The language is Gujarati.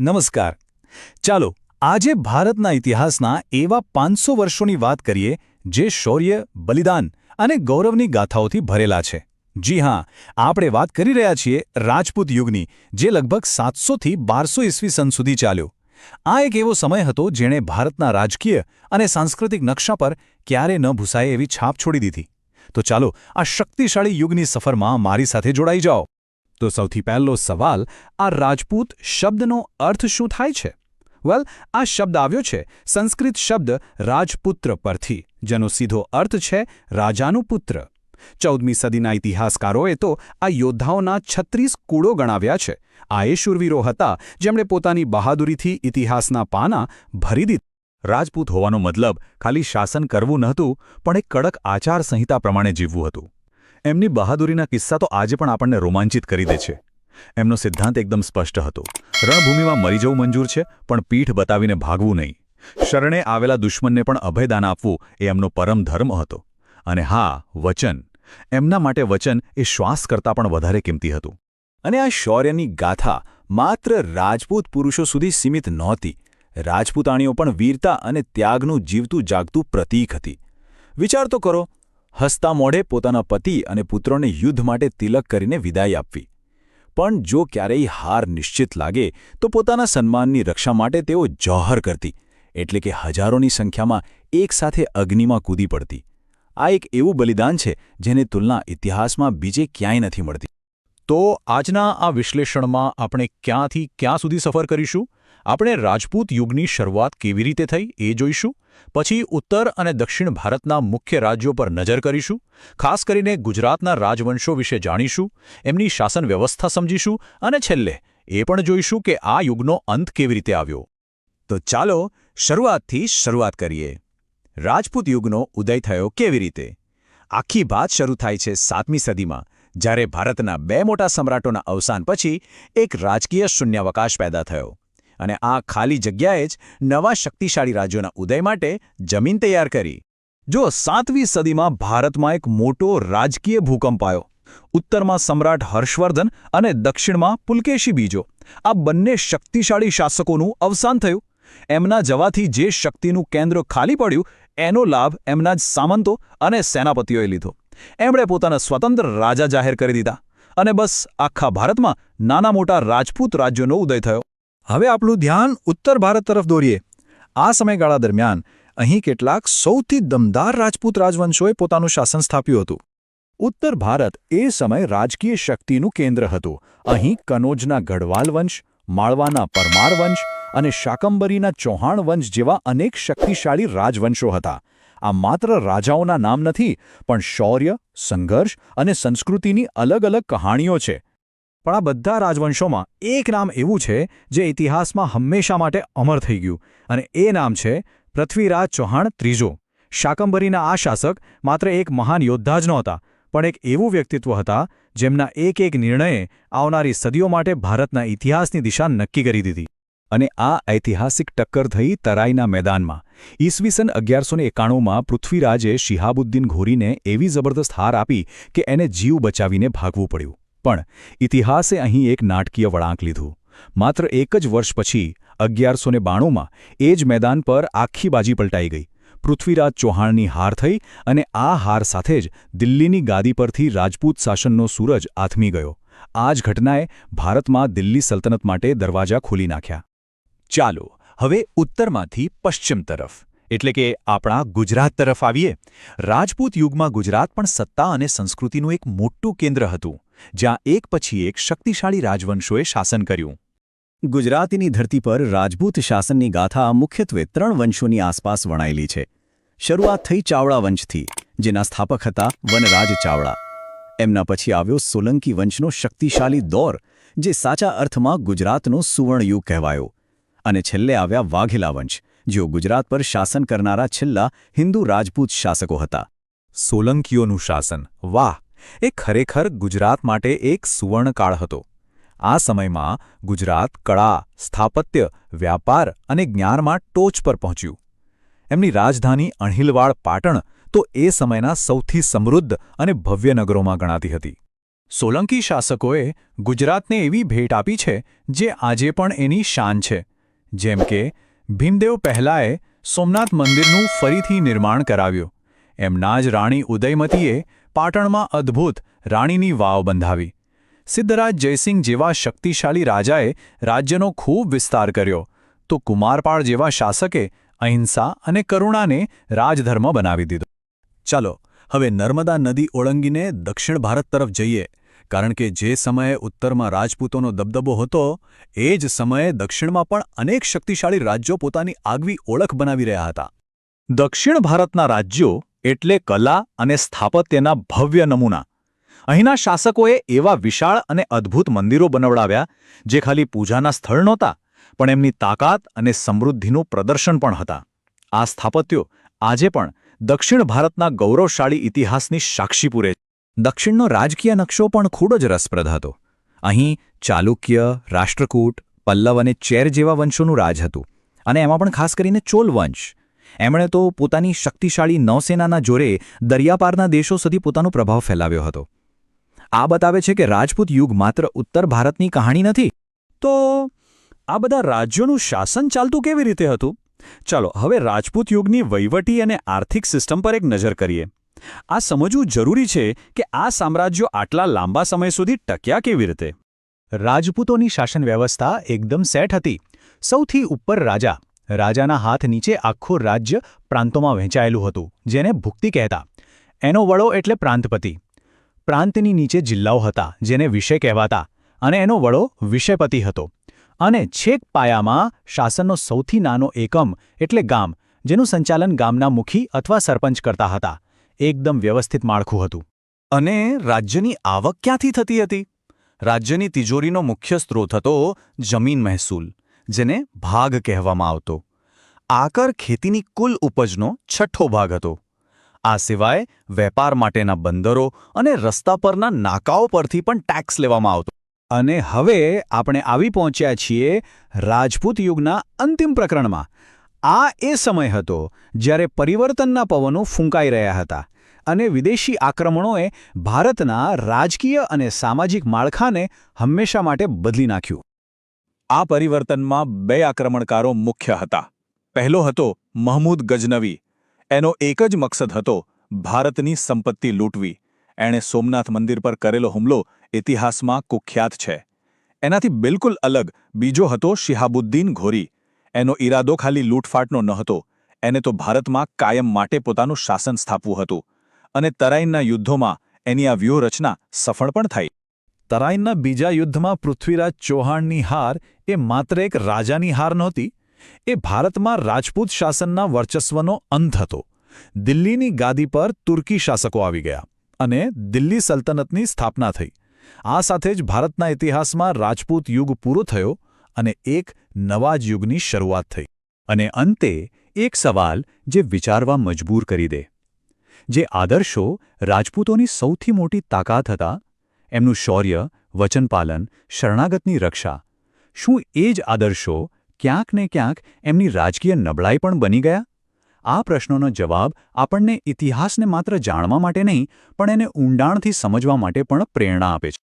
નમસ્કાર. ચાલો, આજે ભારતના ઇતિહાસના એવા પાંચસો વર્ષોની વાત કરીએ, જે શૌર્ય, બલિદાન અને ગૌરવની ગાથાઓથી ભરેલા છે. જી હા, આપણે વાત કરી રહ્યા છીએ રાજપૂત યુગની, જે લગભગ સાતસોથી બારસો ઈસવીસન સુધી ચાલ્યો. આ એક એવો સમય હતો જેણે ભારતના રાજકીય અને સાંસ્કૃતિક નકશા પર ક્યારે ન ભૂસાય એવી છાપ છોડી દીધી. તો ચાલો, આ શક્તિશાળી યુગની સફરમાં મારી સાથે જોડાઈ જાઓ. તો સૌથી પહેલો સવાલ, આ રાજપૂત શબ્દનો અર્થ શું થાય છે? વેલ આ શબ્દ આવ્યો છે સંસ્કૃત શબ્દ રાજપુત્ર પરથી, જેનો સીધો અર્થ છે રાજાનું પુત્ર. ચૌદમી સદીના ઇતિહાસકારોએ તો આ યોદ્ધાઓના છત્રીસ કુળો ગણાવ્યા છે. આ એ શૂરવીરો હતા જેમણે પોતાની બહાદુરીથી ઇતિહાસના પાના ભરી દીધા. રાજપૂત હોવાનો મતલબ ખાલી શાસન કરવું નહોતું, પણ એક કડક આચાર સંહિતા પ્રમાણે જીવવું હતું. એમની બહાદુરીના કિસ્સા તો આજે પણ આપણને રોમાંચિત કરી દે છે. એમનો સિદ્ધાંત એકદમ સ્પષ્ટ હતો. રણભૂમિમાં મરી જવું મંજૂર છે, પણ પીઠ બતાવીને ભાગવું નહીં. શરણે આવેલા દુશ્મનને પણ અભયદાન આપવું એ એમનો પરમ ધર્મ હતો. અને હા, વચન. એમના માટે વચન એ શ્વાસ કરતાં પણ વધારે કિંમતી હતું. અને આ શૌર્યની ગાથા માત્ર રાજપૂત પુરુષો સુધી સીમિત નહોતી. રાજપૂતાણીઓ પણ વીરતા અને ત્યાગનું જીવતું જાગતું પ્રતીક હતી. વિચાર તો કરો હસતા મોઢે પોતાના પતિ અને પુત્રોને યુદ્ધ માટે તિલક કરીને વિદાય આપવી. પણ જો ક્યારેય હાર નિશ્ચિત લાગે, તો પોતાના સન્માનની રક્ષા માટે તેઓ જોહર કરતી, એટલે કે હજારોની સંખ્યામાં એકસાથે અગ્નિમાં કૂદી પડતી. આ એક એવું બલિદાન છે, જેની તુલના ઇતિહાસમાં બીજે ક્યાંય નથી મળતી. તો આજના આ વિશ્લેષણમાં આપણે ક્યાંથી ક્યાં સુધી સફર કરીશું? આપણે રાજપૂત યુગની શરૂઆત કેવી રીતે થઈ એ જોઈશું, પછી ઉત્તર અને દક્ષિણ ભારતના મુખ્ય રાજ્યો પર નજર કરીશું, ખાસ કરીને ગુજરાતના રાજવંશો વિશે જાણીશું, એમની શાસન વ્યવસ્થા સમજીશું અને છેલ્લે એ પણ જોઈશું કે આ યુગનો અંત કેવી રીતે આવ્યો. તો ચાલો શરૂઆતથી શરૂઆત કરીએ. રાજપૂત યુગનો ઉદય થયો કેવી રીતે? આખી વાત શરૂ થાય છે સાતમી સદીમાં, જ્યારે ભારતના બે મોટા સમ્રાટોના અવસાન પછી એક રાજકીય શૂન્યાવકાશ પેદા થયો. અને આ ખાલી જગ્યાએ જ નવા શક્તિશાળી રાજ્યોના ઉદય માટે જમીન તૈયાર કરી. જો સાતમી સદીમાં ભારતમાં એક મોટો રાજકીય ભૂકંપ આવ્યો. ઉત્તરમાં સમ્રાટ હર્ષવર્ધન અને દક્ષિણમાં પુલકેશી બીજો. આ બંને શક્તિશાળી શાસકોનું અવસાન થયું. એમના જવાથી જે શક્તિનું કેન્દ્ર ખાલી પડ્યું, એનો લાભ એમના જ સામંતો અને સેનાપતિઓએ લીધો. એમણે પોતાના સ્વતંત્ર રાજા જાહેર કરી દીધા. અને બસ આખા ભારતમાં નાના મોટા રાજપૂત રાજ્યોનો ઉદય થયો. હવે આપણું ધ્યાન ઉત્તર ભારત તરફ દોરીએ. આ સમયગાળા દરમિયાન અહીં કેટલાક સૌથી દમદાર રાજપૂત રાજવંશોએ પોતાનું શાસન સ્થાપ્યું હતું. ઉત્તર ભારત એ સમય રાજકીય શક્તિનું કેન્દ્ર હતું. અહીં કનોજના ગઢવાલ વંશ, માળવાના પરમાર વંશ અને શાકંબરીના ચૌહાણ વંશ જેવા અનેક શક્તિશાળી રાજવંશો હતા. આ માત્ર રાજાઓના નામ નથી, પણ શૌર્ય, સંઘર્ષ અને સંસ્કૃતિની અલગ અલગ કહાણીઓ છે. પણ આ બધા રાજવંશોમાં એક નામ એવું છે જે ઇતિહાસમાં હંમેશા માટે અમર થઈ ગયું અને એ નામ છે પૃથ્વીરાજ ચૌહાણ ત્રીજો. શાકંભરીના આ શાસક માત્ર એક મહાન યોદ્ધા જ નહોતા, પણ એક એવું વ્યક્તિત્વ હતા જેમના એક એક નિર્ણયે આવનારી સદીઓ માટે ભારતના ઇતિહાસની દિશા નક્કી કરી દીધી. અને આ ઐતિહાસિક ટક્કર થઈ તરાઈના મેદાનમાં. ઈસવીસન અગિયારસો એકાણુંમાં પૃથ્વીરાજે શિહાબુદ્દીન ઘોરીને એવી જબરદસ્ત હાર આપી કે એને જીવ બચાવીને ભાગવું પડ્યું. પણ ઇતિહાસે અહીં એક નાટકીય વળાંક લીધું. માત્ર એક જ વર્ષ પછી અગિયારસો બાણુંમાં એ જ મેદાન પર આખી બાજી પલટાઈ ગઈ. પૃથ્વીરાજ ચૌહાણની હાર થઈ અને આ હાર સાથે જ દિલ્હીની ગાદી પરથી રાજપૂત શાસનનો સૂરજ આથમી ગયો. આ જ ઘટનાએ ભારતમાં દિલ્હી સલ્તનત માટે દરવાજા ખોલી નાખ્યા. ચાલો, હવે ઉત્તરમાંથી પશ્ચિમ તરફ. એટલે કે આપણા ગુજરાત તરફ આવીએ. રાજપૂત યુગમાં ગુજરાત પણ સત્તા અને સંસ્કૃતિનું એક મોટું કેન્દ્ર હતું. જ્યાં એક પછી એક શક્તિશાળી રાજવંશોએ શાસન કર્યું. ગુજરાતીની ધરતી પર રાજપૂત શાસનની ગાથા મુખ્યત્વે ત્રણ વંશોની આસપાસ વણાયેલી છે. શરૂઆત થઈ ચાવડા વંશથી, જેના સ્થાપક હતા વનરાજ ચાવડા. એમના પછી આવ્યો સોલંકી વંશનો શક્તિશાળી દોર, જે સાચા અર્થમાં ગુજરાતનો સુવર્ણયુગ કહેવાયો. અને છેલ્લે આવ્યા વાઘેલા વંશ, જેઓ ગુજરાત પર શાસન કરનારા છેલ્લા હિન્દુ રાજપૂત શાસકો હતા. સોલંકીઓનું શાસન, વાહ! એ ખરેખર ગુજરાત માટે એક સુવર્ણકાળ હતો. આ સમયમાં ગુજરાત કળા, સ્થાપત્ય, વ્યાપાર અને જ્ઞાનમાં ટોચ પર પહોંચ્યું. એમની રાજધાની અણહિલવાડ પાટણ તો એ સમયના સૌથી સમૃદ્ધ અને ભવ્ય નગરોમાં ગણાતી હતી. સોલંકી શાસકોએ ગુજરાતને એવી ભેટ આપી છે જે આજે પણ એની શાન છે. જેમ કે, ભીમદેવ પહેલાએ સોમનાથ મંદિરનું ફરીથી નિર્માણ કરાવ્યું. એમના જ રાણી ઉદયમતીએ પાટણમાં અદ્ભુત રાણીની વાવ બંધાવી. સિદ્ધરાજ જયસિંહ જેવા શક્તિશાળી રાજાએ રાજ્યનો ખૂબ વિસ્તાર કર્યો. તો કુમારપાળ જેવા શાસકે અહિંસા અને કરુણાને રાજધર્મ બનાવી દીધો. ચાલો, હવે નર્મદા નદી ઓળંગીને દક્ષિણ ભારત તરફ જઈએ. કારણ કે જે સમયે ઉત્તરમાં રાજપૂતોનો દબદબો હતો, એ જ સમયે દક્ષિણમાં પણ અનેક શક્તિશાળી રાજ્યો પોતાની આગવી ઓળખ બનાવી રહ્યા હતા. દક્ષિણ ભારતના રાજ્યો એટલે કલા અને સ્થાપત્યના ભવ્ય નમૂના. અહીંના શાસકોએ એવા વિશાળ અને અદ્ભુત મંદિરો બનાવડાવ્યા, જે ખાલી પૂજાના સ્થળ નહોતા, પણ એમની તાકાત અને સમૃદ્ધિનું પ્રદર્શન પણ હતા. આ સ્થાપત્યો આજે પણ દક્ષિણ ભારતના ગૌરવશાળી ઇતિહાસની સાક્ષી પૂરે દક્ષિણનો રાજકીય નકશો પણ ખૂબ જ રસપ્રદ હતો. અહીં ચાલુક્ય, રાષ્ટ્રકૂટ, પલ્લવ અને ચેર જેવા વંશોનું રાજ હતું, અને એમાં પણ ખાસ કરીને ચોલ વંશ. એમણે તો પોતાની શક્તિશાળી નૌસેનાના જોરે દરિયાપારના દેશો સુધી પોતાનો પ્રભાવ ફેલાવ્યો હતો. આ બતાવે છે કે રાજપૂત યુગ માત્ર ઉત્તર ભારતની કહાણી નથી, તો આ બધા રાજ્યોનું શાસન ચાલતું કેવી રીતે હતું? ચાલો, હવે રાજપૂત યુગની વહીવટી અને આર્થિક સિસ્ટમ પર એક નજર કરીએ. આ સમજવું જરૂરી છે કે આ સામ્રાજ્યો આટલા લાંબા સમય સુધી ટક્યા કેવી રીતે? રાજપૂતોની શાસન વ્યવસ્થા એકદમ સેટ હતી. સૌથી ઉપર રાજા રાજાના હાથ નીચે આખું રાજ્ય પ્રાંતોમાં વહેંચાયેલું હતું, જેને ભુક્તિ કહેતા. એનો વડો એટલે પ્રાંતપતિ. પ્રાંતની નીચે જિલ્લાઓ હતા, જેને વિષય કહેવાતા, અને એનો વડો વિષયપતિ હતો. અને છેક પાયામાં શાસનનો સૌથી નાનો એકમ એટલે ગામ, જેનું સંચાલન ગામના મુખી અથવા સરપંચ કરતા હતા. એકદમ વ્યવસ્થિત માળખું હતું. અને રાજ્યની આવક ક્યાંથી થતી હતી? રાજ્યની તિજોરીનો મુખ્ય સ્ત્રોત હતો જમીન મહેસૂલ. જેને ભાગ કહેવામાં આવતો. આકર ખેતીની કુલ ઉપજનો છઠ્ઠો ભાગ હતો. આ સિવાય વેપાર માટેના બંદરો અને રસ્તા પરના નાકાઓ પરથી પણ ટેક્સ લેવામાં આવતો. અને હવે આપણે આવી પહોંચ્યા છીએ રાજપૂત યુગના અંતિમ પ્રકરણમાં. આ એ સમય હતો જ્યારે પરિવર્તનના પવનો ફૂંકાઈ રહ્યા હતા અને વિદેશી આક્રમણોએ ભારતના રાજકીય અને સામાજિક માળખાને હંમેશા માટે બદલી નાખ્યું. આ પરિવર્તનમાં બે આક્રમણકારો મુખ્ય હતા. પહેલો હતો મહમૂદ ગજનવી. એનો એક જ મકસદ હતો ભારતની સંપત્તિ લૂંટવી. એણે સોમનાથ મંદિર પર કરેલો હુમલો ઇતિહાસમાં કુખ્યાત છે. એનાથી બિલકુલ અલગ બીજો હતો શિહાબુદ્દીન ઘોરી. એનો ઈરાદો ખાલી લૂંટફાટનો નહતો એને તો ભારતમાં કાયમ માટે પોતાનું શાસન સ્થાપવું હતું. અને તરાઈનના યુદ્ધોમાં એની આ વ્યૂહરચના સફળ પણ થઈ. તરાઈનના બીજા યુદ્ધમાં પૃથ્વીરાજ ચૌહાણની હાર એ માત્ર એક રાજાની હાર નહોતી, એ ભારતમાં રાજપૂત શાસનના વર્ચસ્વનો અંત હતો. દિલ્હીની ગાદી પર તુર્કી શાસકો આવી ગયા અને દિલ્હી સલ્તનતની સ્થાપના થઈ. આ સાથે જ ભારતના ઇતિહાસમાં રાજપૂત યુગ પૂરો થયો અને એક નવા જ યુગની શરૂઆત થઈ. અને અંતે એક સવાલ જે વિચારવા મજબૂર કરી દે. જે આદર્શો રાજપૂતોની સૌથી મોટી તાકાત હતા એમનું શૌર્ય વચનપાલન શરણાગતની રક્ષા. શું એ જ આદર્શો ક્યાંક ને ક્યાંક એમની રાજકીય નબળાઈ પણ બની ગયા? આ પ્રશ્નોનો જવાબ આપણને ઇતિહાસને માત્ર જાણવા માટે નહીં, પણ એને ઊંડાણથી સમજવા માટે પણ પ્રેરણા આપે છે.